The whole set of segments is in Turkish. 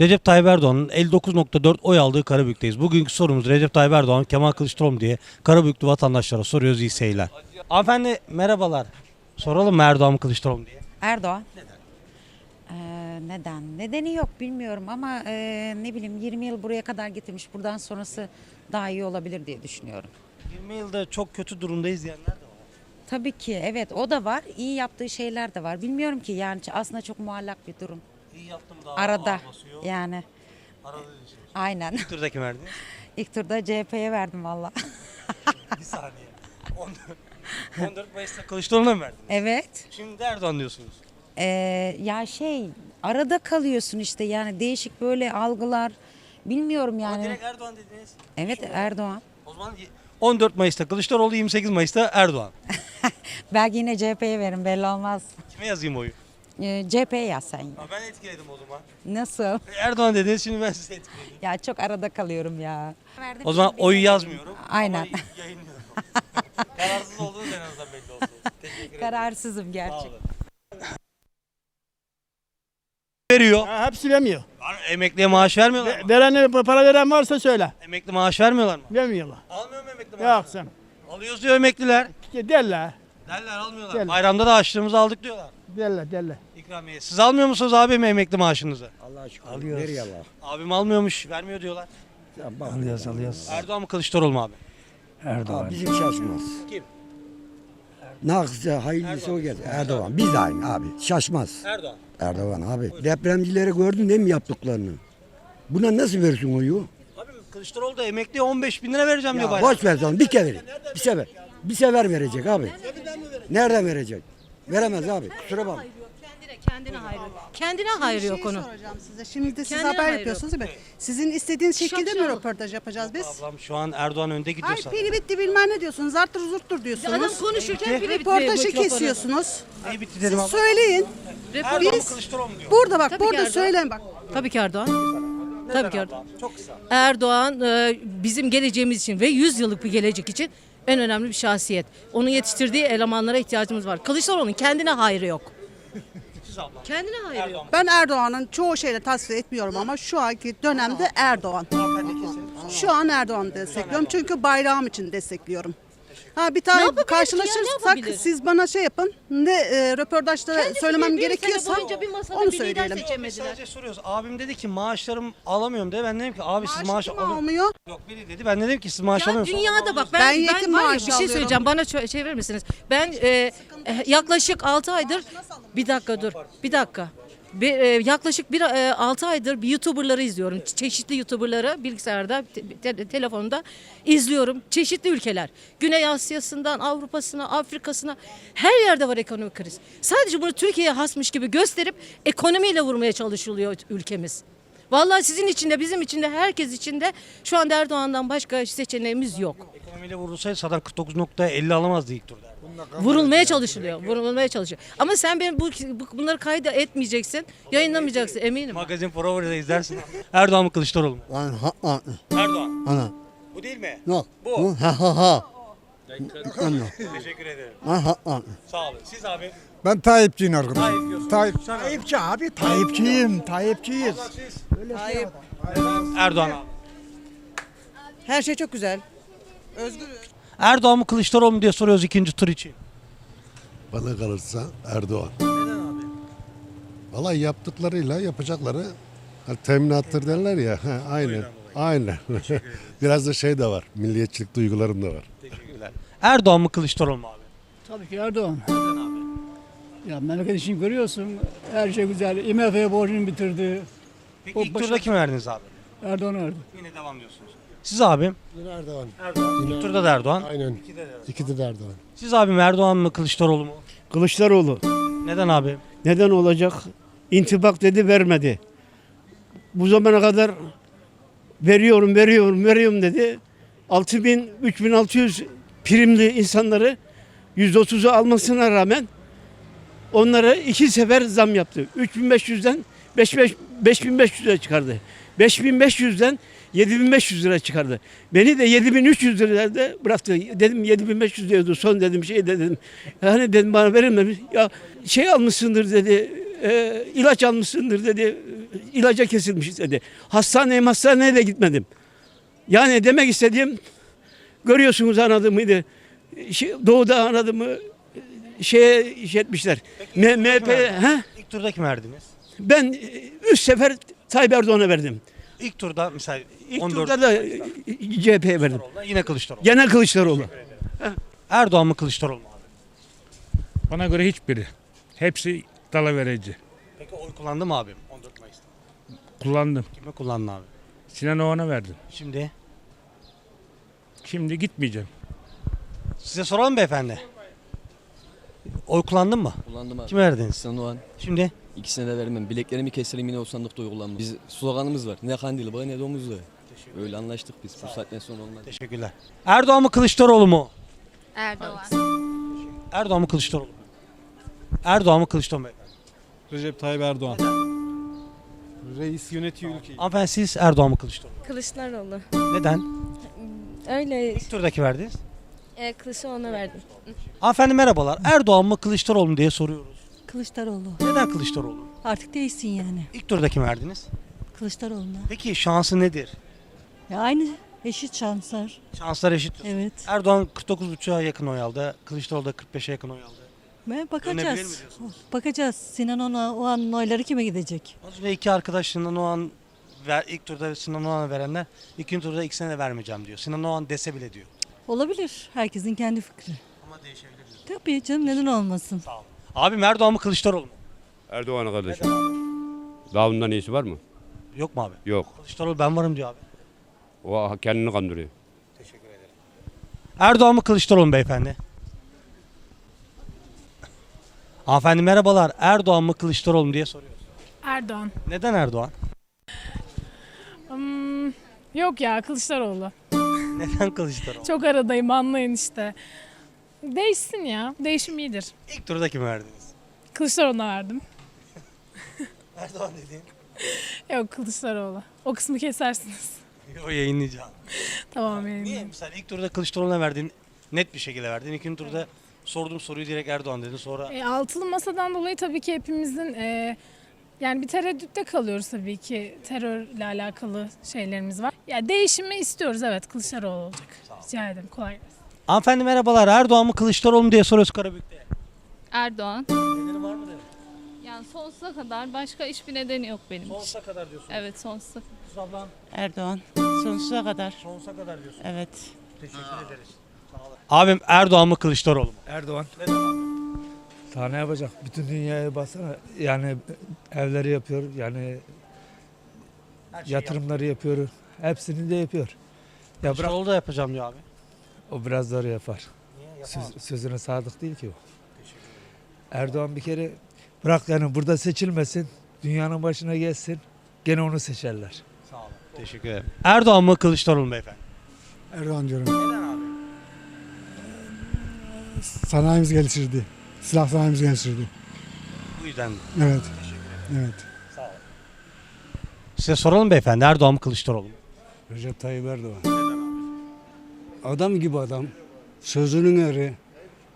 Recep Tayyip Erdoğan'ın 59.4 oy aldığı Karabük'teyiz. Bugünkü sorumuz Recep Tayyip Erdoğan, Kemal Kılıçdaroğlu diye Karabüklü vatandaşlara soruyoruz iyi seyirler. Hanımefendi merhabalar. Soralım mı Erdoğan mı Kılıçdaroğlu mu diye. Erdoğan. Ee, neden? Nedeni yok bilmiyorum ama e, ne bileyim 20 yıl buraya kadar getirmiş. Buradan sonrası daha iyi olabilir diye düşünüyorum. 20 yılda çok kötü durumdayız diyenler de var. Tabii ki evet o da var. İyi yaptığı şeyler de var. Bilmiyorum ki yani aslında çok muallak bir durum. İyi yaptım daha Arada basıyor. yani Arada diyorsunuz. aynen. İlk turda kim verdi? İlk turda CHP'ye verdim valla. Bir saniye. 14, 14 Mayıs'ta Kılıçdaroğlu'na mı verdiniz? evet. Şimdi Erdoğan diyorsunuz. Ee, ya şey arada kalıyorsun işte yani değişik böyle algılar. Bilmiyorum Ama yani. direkt Erdoğan dediniz. Evet Erdoğan. O zaman 14 Mayıs'ta Kılıçdaroğlu 28 Mayıs'ta Erdoğan. Belki yine CHP'ye verin belli olmaz. Kime yazayım oyu? Ee, CHP'ye yaz sen. Ha, ben etkiledim o zaman. Nasıl? Erdoğan dediniz şimdi ben sizi etkiledim. Ya çok arada kalıyorum ya. O zaman oyu yazmıyorum. Aynen. Ama yayınlıyorum. Kararsız olduğunuz en azından belli olsun. Teşekkür ederim. Kararsızım Sağ gerçek. olun. Veriyor. Ha, hepsi vermiyor. Lan Emekliye maaş vermiyorlar mı? Ve- Verene para veren varsa söyle. Emekli maaş vermiyorlar mı? Vermiyorlar. Almıyor mu emekli maaş? Yok sen. Alıyoruz diyor emekliler. Derler. Derler almıyorlar. Gel. Bayramda da açlığımızı aldık diyorlar. Derler derler. İkramiye. Siz almıyor musunuz abim emekli maaşınızı? Allah aşkına. Alıyoruz. Nereye Allah? Abim almıyormuş, vermiyor diyorlar. Ya bak. Alıyoruz alıyoruz. Erdoğan mı Kılıçdaroğlu mu abi? Erdoğan. Abi bizim şaşmaz. Kim? Naksı hayırlısı o geldi. Erdoğan. Biz de aynı abi. Şaşmaz. Erdoğan. Erdoğan abi. Depremcilere gördün değil mi yaptıklarını? Buna nasıl versin oyu? Abi Kılıçdaroğlu da emekliye 15 bin lira vereceğim diyor Ya bayram. boş ver sonra bir kere verin. Bir sefer. Bir sefer verecek abi. Nereden verecek? Veremez abi. Kusura bakma. Kendine, hayır. Kendine hayır yok onun. soracağım size. Şimdi de siz Kendine haber hayır yapıyorsunuz değil mi? Sizin istediğiniz şekilde mi Şapşal. röportaj yapacağız biz? Ablam şu an Erdoğan önde gidiyor Hayır zaten. pili bitti bilmem ne diyorsunuz. Zarttır zurttur Adam diyorsunuz. konuşurken bile bitmiyor mikrofonu. kesiyorsunuz. Neyi bitti Siz dedim abla? söyleyin. Erdoğan mı Biz Kılıçdaroğlu mu diyor? burada bak Tabii ki burada Erdoğan. söyleyin bak. Tabii ki Erdoğan. Tabii ki Erdoğan. Çok kısa. Erdoğan e, bizim geleceğimiz için ve 100 yıllık bir gelecek için en önemli bir şahsiyet. Onun yetiştirdiği elemanlara ihtiyacımız var. Kılıçdaroğlu'nun kendine hayrı yok. Siz abla. Kendine hayrı yok. Ben Erdoğan'ın çoğu şeyle tasvir etmiyorum ama şu anki dönemde Erdoğan. Hanımefendi kesin. Şu an Erdoğan'ı destekliyorum. Çünkü bayrağım için destekliyorum. Ha bir Ne tane yapabilir ki ya, ne karşılaşırsak yapabilir? siz bana şey yapın. Ne e, röportajda Kendisi söylemem bile bir sene gerekiyorsa boyunca bir masada onu bir lider söyleyelim. seçemedi. Çekemediler. Sadece soruyoruz. Abim dedi ki maaşlarım alamıyorum dedi. Ben dedim ki abi siz Maaş maaş kim alın. almıyor? Yok biri dedi. Ben dedim ki siz maaş Ya alıyorsunuz. dünyada bak ben, Ben ben, yetim var ya, maaşı bir şey alıyorum. söyleyeceğim bana çö- şey verir misiniz? Ben e, e, yaklaşık 6 aydır bir dakika dur bir dakika. Bir, e, yaklaşık bir e, 6 aydır bir YouTuber'ları izliyorum. Çe- Çeşitli YouTuber'ları bilgisayarda, te- te- telefonda izliyorum. Çeşitli ülkeler. Güney Asya'sından Avrupa'sına, Afrika'sına her yerde var ekonomik kriz. Sadece bunu Türkiye'ye hasmış gibi gösterip ekonomiyle vurmaya çalışılıyor ülkemiz. Vallahi sizin için de bizim için de herkes için de şu anda Erdoğan'dan başka seçeneğimiz yok. Ekonomiyle vurulsaydı zaten 49.50 alamazdı ilk turda. Vurulmaya çalışılıyor. Vurulmaya çalışıyor. Ama sen benim bu, bu- bunları kayda etmeyeceksin. Yayınlamayacaksın eminim. Magazin Forward'da izlersin. Erdoğan mı Kılıçdaroğlu mu? Lan ha ha Erdoğan. ana. Bu değil mi? No. Bu. Bu ha ha ha. Ana. Teşekkür ederim. Ha ha ha. Sağ olun. Siz abi. Ben Tayyipçiyim arkadaşım. Tayyip diyorsun. Tayyip. Tayyipçi abi. Tayyipçiyim. Tayyipçiyiz. Erdoğan abi. Her şey çok güzel. Özgür. Erdoğan mı Kılıçdaroğlu mu diye soruyoruz ikinci tur için. Bana kalırsa Erdoğan. Neden abi? Vallahi yaptıklarıyla yapacakları ha, teminattır derler ya. Ha, aynen. Aynen. Biraz da şey de var. Milliyetçilik duygularım da var. Teşekkürler. Erdoğan mı Kılıçdaroğlu mu abi? Tabii ki Erdoğan. Ya memleket için görüyorsun her şey güzel. IMF'ye borcunu bitirdi. Peki O ilk başa- turda kimi verdiniz abi? Erdoğan verdi. Yine devam diyorsunuz. Siz abim? Yine Erdoğan. Erdoğan. İlk turda da Erdoğan. Aynen. İkide de Erdoğan. Siz abim Erdoğan mı Kılıçdaroğlu mu? Kılıçdaroğlu. Neden abi? Neden olacak? İntibak dedi vermedi. Bu zamana kadar veriyorum, veriyorum, veriyorum dedi. 6000, 3600 primli insanları 130'u almasına rağmen onlara iki sefer zam yaptı. 3500'den 55 5500'e çıkardı. 5500'den 7500 lira çıkardı. Beni de 7300 lirada bıraktı. Dedim 7500 diyordu. Son dedim şey de dedim. Yani dedim bana verilmemiş. Ya şey almışsındır dedi. e, ilaç almışsındır dedi. ilaca kesilmiş dedi. Hastaneye hastaneye de gitmedim. Yani demek istediğim görüyorsunuz anladığımıydı. Şey, doğuda anladığımı şeye iş etmişler. M- MHP, ha? İlk turda kim verdiniz? Ben üç sefer Tayyip Erdoğan'a verdim. İlk turda mesela İlk 14 turda da CHP'ye verdim. Kılıçdaroğlu'na, yine Kılıçdaroğlu. Gene Kılıçdaroğlu. Erdoğan mı Kılıçdaroğlu mu abi? Bana göre hiçbiri. Hepsi dalaverici. Peki oy kullandı mı abim 14 Mayıs'ta? Kullandım. Kime kullandın abi? Sinan Oğan'a verdim. Şimdi Şimdi gitmeyeceğim. size soralım beyefendi. Oy kullandın mı? Kullandım abi. Kime verdiniz? Sinan Oğan. Şimdi İkisine de vermem. Bileklerimi keserim yine o sandıkta oy kullanmam. Biz sloganımız var. Ne kandili baba ne domuzlu. Öyle anlaştık biz. Bu saatten sonra olmaz. teşekkürler. Erdoğan mı Kılıçdaroğlu mu? Erdoğan. Erdoğan mı Kılıçdaroğlu mu? Erdoğan mı Kılıçdaroğlu mu? Recep Tayyip Erdoğan. Reis yönetiyor ülkeyi. Hanımefendi siz Erdoğan mı Kılıçdaroğlu mu? Kılıçdaroğlu. Neden? Öyle İlk turdaki verdiniz. e, Kılıçdaroğlu'na verdim. Hanımefendi merhabalar. Erdoğan mı Kılıçdaroğlu mu diye soruyoruz. Kılıçdaroğlu. Neden Kılıçdaroğlu? Artık değişsin yani. İlk turda kim verdiniz? Kılıçdaroğlu'na. Peki şansı nedir? Ya aynı eşit şanslar. Şanslar eşit. Evet. Erdoğan 49,5'a yakın oy aldı. Kılıçdaroğlu da 45'e yakın oy aldı. Ve Dönebilir mi bakacağız. diyorsunuz? Bakacağız. Sinan ona, o an oyları kime gidecek? Az önce iki arkadaş Sinan Oğan ver, ilk turda Sinan Oğan'a verenler ikinci turda ikisine de vermeyeceğim diyor. Sinan Oğan dese bile diyor. Olabilir. Herkesin kendi fikri. Ama değişebilir diyor. Tabii canım neden olmasın? Abi Erdoğan mı Kılıçdaroğlu mu? Erdoğan'a kardeşim. Daha bundan iyisi var mı? Yok mu abi? Yok. Kılıçdaroğlu ben varım diyor abi. O kendini kandırıyor. Erdoğan mı Kılıçdaroğlu mu beyefendi? Hanımefendi merhabalar. Erdoğan mı Kılıçdaroğlu mu diye soruyoruz. Erdoğan. Neden Erdoğan? Hmm, yok ya Kılıçdaroğlu. Neden Kılıçdaroğlu? Çok aradayım anlayın işte. Değişsin ya. Değişim iyidir. İlk turda kimi verdiniz? Kılıçdaroğlu'na verdim. Erdoğan dediğin. Yok Kılıçdaroğlu. O kısmı kesersiniz. O yayınlayacağım. Tamam Niye? yani. Mesela ilk turda Kılıçdaroğlu'na verdin. Net bir şekilde verdin. İkinci turda sorduğum soruyu direkt Erdoğan dedin. Sonra E, altılı masadan dolayı tabii ki hepimizin e, yani bir tereddütte kalıyoruz tabii ki terörle alakalı şeylerimiz var. Ya değişimi istiyoruz evet Kılıçdaroğlu olacak. Rica ederim kolay gelsin. Hanımefendi merhabalar. Erdoğan mı Kılıçdaroğlu mu diye soruyoruz Karabük'te. Erdoğan. Nedeni var mı dedim. Yani sonsuza kadar başka hiçbir nedeni yok benim için. Sonsuza kadar diyorsun. Evet sonsuza. Ablam Erdoğan. Sonsuza kadar. sonsuza kadar diyorsun. Evet. Teşekkür ederiz. Sağ olun. Abim Erdoğan mı Kılıçdaroğlu mu? Erdoğan. Neden abi? Daha ne yapacak? Bütün dünyaya baksana. Yani evleri yapıyor. Yani Her şeyi yatırımları yapıyor. Hepsini de yapıyor. Ya bırak Kılıçdaroğlu da yapacağım diyor abi. O biraz zor yapar. Niye Söz, sözüne sadık değil ki o. Erdoğan bir kere bırak yani burada seçilmesin. Dünyanın başına gelsin. Gene onu seçerler. Sağ olun. Teşekkür ederim. Erdoğan mı Kılıçdaroğlu mu beyefendi? Erdoğan diyorum. Neden abi? Sanayimiz geliştirdi. Silah sanayimiz geliştirdi. Bu yüzden. Evet. Evet. Sağ olun. Size soralım beyefendi. Erdoğan mı Kılıçdaroğlu mu? Recep Tayyip Erdoğan. Adam gibi adam. Sözünün eri.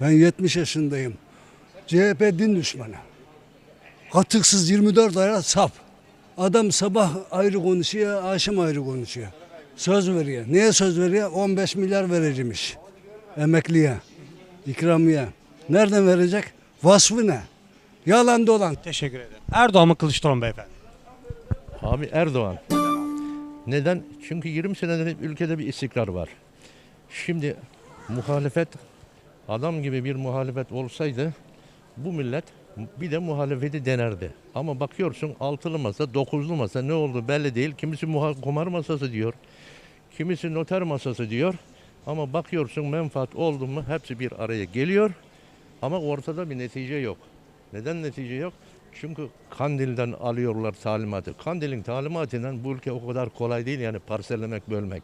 Ben 70 yaşındayım. CHP din düşmanı. Katıksız 24 aya sap. Adam sabah ayrı konuşuyor, akşam ayrı konuşuyor. Söz veriyor. Niye söz veriyor? 15 milyar vereceğimiş. Emekliye, ikramiye. Nereden verecek? Vasfı ne? Yalan dolan. Teşekkür ederim. Erdoğan mı Kılıçdaroğlu mu beyefendi? Abi Erdoğan. Neden? Çünkü 20 senedir ülkede bir istikrar var. Şimdi muhalefet adam gibi bir muhalefet olsaydı bu millet bir de muhalefeti denerdi. Ama bakıyorsun altılı masa, dokuzlu masa ne oldu belli değil. Kimisi kumar masası diyor. Kimisi noter masası diyor. Ama bakıyorsun menfaat oldu mu hepsi bir araya geliyor. Ama ortada bir netice yok. Neden netice yok? Çünkü Kandil'den alıyorlar talimatı. Kandil'in talimatından bu ülke o kadar kolay değil yani parsellemek, bölmek.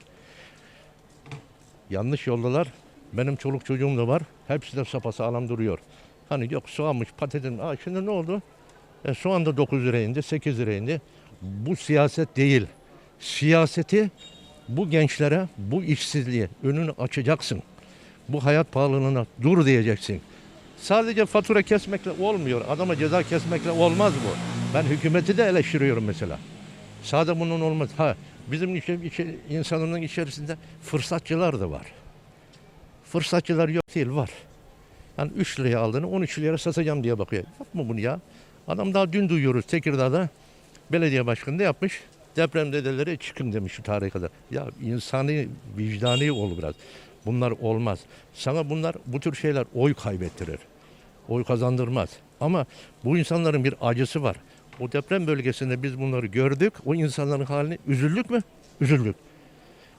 Yanlış yoldalar. Benim çoluk çocuğum da var. Hepsi de sapasağlam duruyor. Hani yok soğanmış, patatesin. Aa şimdi ne oldu? E, soğan da 9 liraya indi, 8 liraya indi. Bu siyaset değil. Siyaseti bu gençlere, bu işsizliğe önünü açacaksın. Bu hayat pahalılığına dur diyeceksin. Sadece fatura kesmekle olmuyor. Adama ceza kesmekle olmaz bu. Ben hükümeti de eleştiriyorum mesela. Sadece bunun olmaz. Ha bizim içe, içe, insanının içerisinde fırsatçılar da var. Fırsatçılar yok değil var. Yani 3 liraya aldığını 13 liraya satacağım diye bakıyor. Yapma bunu ya. Adam daha dün duyuyoruz Tekirdağ'da belediye başkanı da yapmış. Depremzedelere çıkın demiş şu tarihe kadar. Ya insani, vicdani ol biraz. Bunlar olmaz. Sana bunlar bu tür şeyler oy kaybettirir. Oy kazandırmaz. Ama bu insanların bir acısı var. O deprem bölgesinde biz bunları gördük. O insanların halini üzüldük mü? Üzüldük.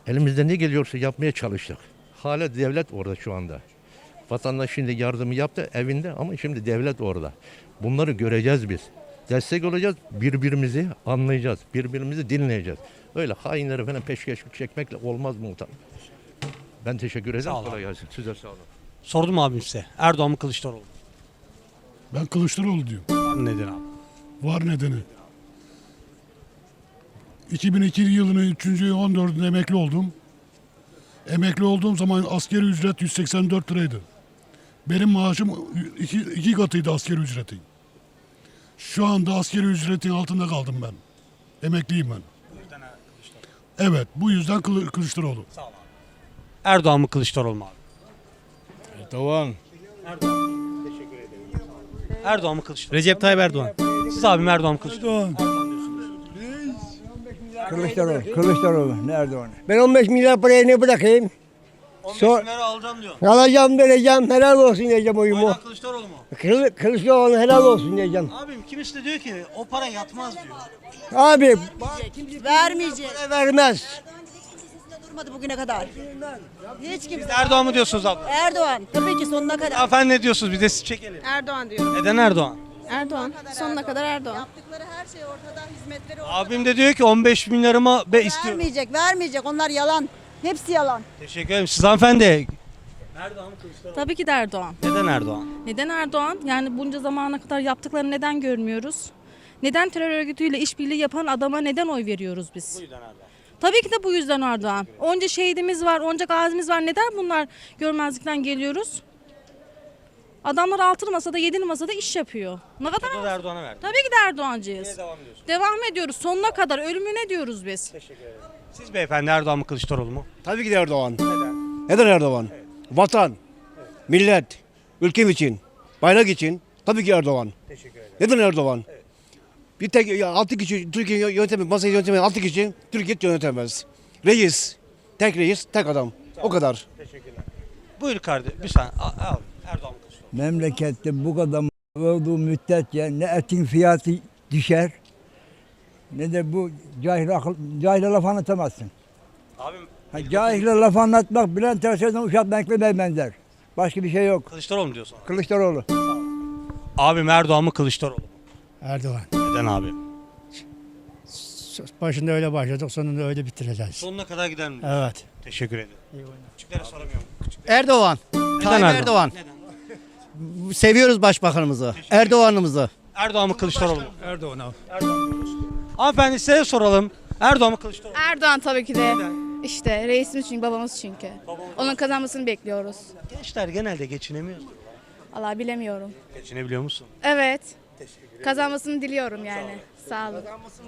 Elimizde ne geliyorsa yapmaya çalıştık. Hala devlet orada şu anda. Vatandaş şimdi yardımı yaptı evinde ama şimdi devlet orada. Bunları göreceğiz biz. Destek olacağız, birbirimizi anlayacağız, birbirimizi dinleyeceğiz. Öyle hainleri falan peşkeş çekmekle olmaz muhtemelen. Ben teşekkür ederim. Sağ olun. Kolay gelsin. Size sağ olun. Sordum abim size. Erdoğan mı Kılıçdaroğlu mu? Ben Kılıçdaroğlu diyorum. Neden abi? Var nedeni. 2002 yılının 3. 14'ünde emekli oldum. Emekli olduğum zaman askeri ücret 184 liraydı. Benim maaşım iki, iki katıydı askeri ücretin. Şu anda askeri ücretin altında kaldım ben. Emekliyim ben. Evet bu yüzden Kılı- Kılıçdaroğlu. Erdoğan mı Kılıçdaroğlu mu abi? Erdoğan. Erdoğan mı Kılıçdaroğlu? Recep Tayyip Erdoğan. Siz abim Erdoğan Kılıçdaroğlu? Kılıçdaroğlu, Kılıçdaroğlu. Nerede onu? Ben 15 milyar parayı ne bırakayım? 15 Sor- alacağım diyor. Alacağım vereceğim, helal olsun diyeceğim oyumu. Aynen Kılıçdaroğlu mu? Kılı, Kılıçdaroğlu helal olsun diyeceğim. Abim kimisi de diyor ki o para yatmaz diyor. Abi Vermeyecek. para vermez. Durmadı bugüne kadar. Hiç kimse. Erdoğan mı diyorsunuz abla? Erdoğan tabii ki sonuna kadar. Efendim ne diyorsunuz? Bir de siz çekelim. Erdoğan diyorum. Neden Erdoğan? Erdoğan. Sonuna kadar Erdoğan. Yaptıkları her şey ortada, hizmetleri ortada. Abim de diyor ki 15 bin liramı be istiyorum. Vermeyecek, vermeyecek. Onlar yalan. Hepsi yalan. Teşekkür ederim. Siz hanımefendi. Erdoğan mı Kılıçdaroğlu? Tabii ki de Erdoğan. Neden Erdoğan? Neden Erdoğan? Yani bunca zamana kadar yaptıklarını neden görmüyoruz? Neden terör örgütüyle işbirliği yapan adama neden oy veriyoruz biz? Tabii ki de bu yüzden Erdoğan. Onca şehidimiz var, onca gazimiz var. Neden bunlar görmezlikten geliyoruz? Adamlar altılı masada, yedili masada iş yapıyor. Ne kadar? Da Erdoğan'a verdim. Tabii ki de Erdoğancıyız. Devam ediyorsun. Devam ediyoruz sonuna kadar. Ölümüne diyoruz biz. Siz beyefendi Erdoğan mı Kılıçdaroğlu mu? Tabii ki de Erdoğan. Neden? Neden Erdoğan? Vatan, millet, ülkem için, bayrak için tabii ki Erdoğan. Teşekkür ederim. Neden Erdoğan? Bir tek ya, altı kişi Türkiye yönetemez, masayı yönetemez, altı kişi Türkiye yönetemez. Reis, tek reis, tek adam. O kadar. Teşekkürler. Buyur kardeşim. Bir saniye. Al, al. Erdoğan mı? Memlekette bu kadar olduğu müddetçe ne etin fiyatı düşer ne de bu cahil akıl, cahile laf anlatamazsın. Abim Ha, cahile laf anlatmak Bülent Ersoy'dan uşak beklemeye benzer. Başka bir şey yok. Kılıçdaroğlu mu diyorsun? Kılıçdaroğlu. Abim Erdoğan mı Kılıçdaroğlu mu? Erdoğan. Neden abi? Başında öyle başladık sonunda öyle bitireceğiz. Sonuna kadar gider mi? Evet. Teşekkür ederim. Küçüklere soramıyorum. Erdoğan. Neden Erdoğan? Neden? Seviyoruz başbakanımızı. Erdoğan'ımızı. Erdoğan mı Kılıçdaroğlu mu? Erdoğan abi. Hanımefendi size soralım. Erdoğan mı Kılıçdaroğlu mu? Erdoğan tabii ki de. İşte reisimiz çünkü babamız çünkü. Onun kazanmasını bekliyoruz. Gençler genelde geçinemiyor. Allah bilemiyorum. Geçinebiliyor musun? Evet. Kazanmasını diliyorum yani. Sağ olun.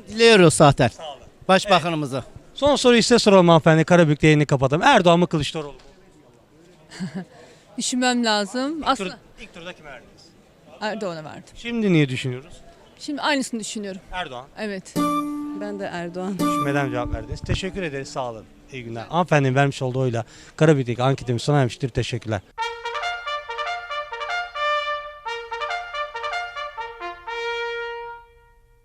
Diliyoruz zaten. Başbakanımızı. Son soruyu size soralım hanımefendi. Karabük'te yayını kapatalım. Erdoğan mı Kılıçdaroğlu mu? Düşünmem lazım. İlk, tur, ilk turda kime verdiniz? Erdoğan'a verdim. Şimdi niye düşünüyoruz? Şimdi aynısını düşünüyorum. Erdoğan. Evet. Ben de Erdoğan. Düşünmeden cevap verdiniz. Teşekkür ederiz. Sağ olun. İyi günler. Hanımefendinin vermiş olduğu oyla Karabük'teki anketimiz sona ermiştir. Teşekkürler.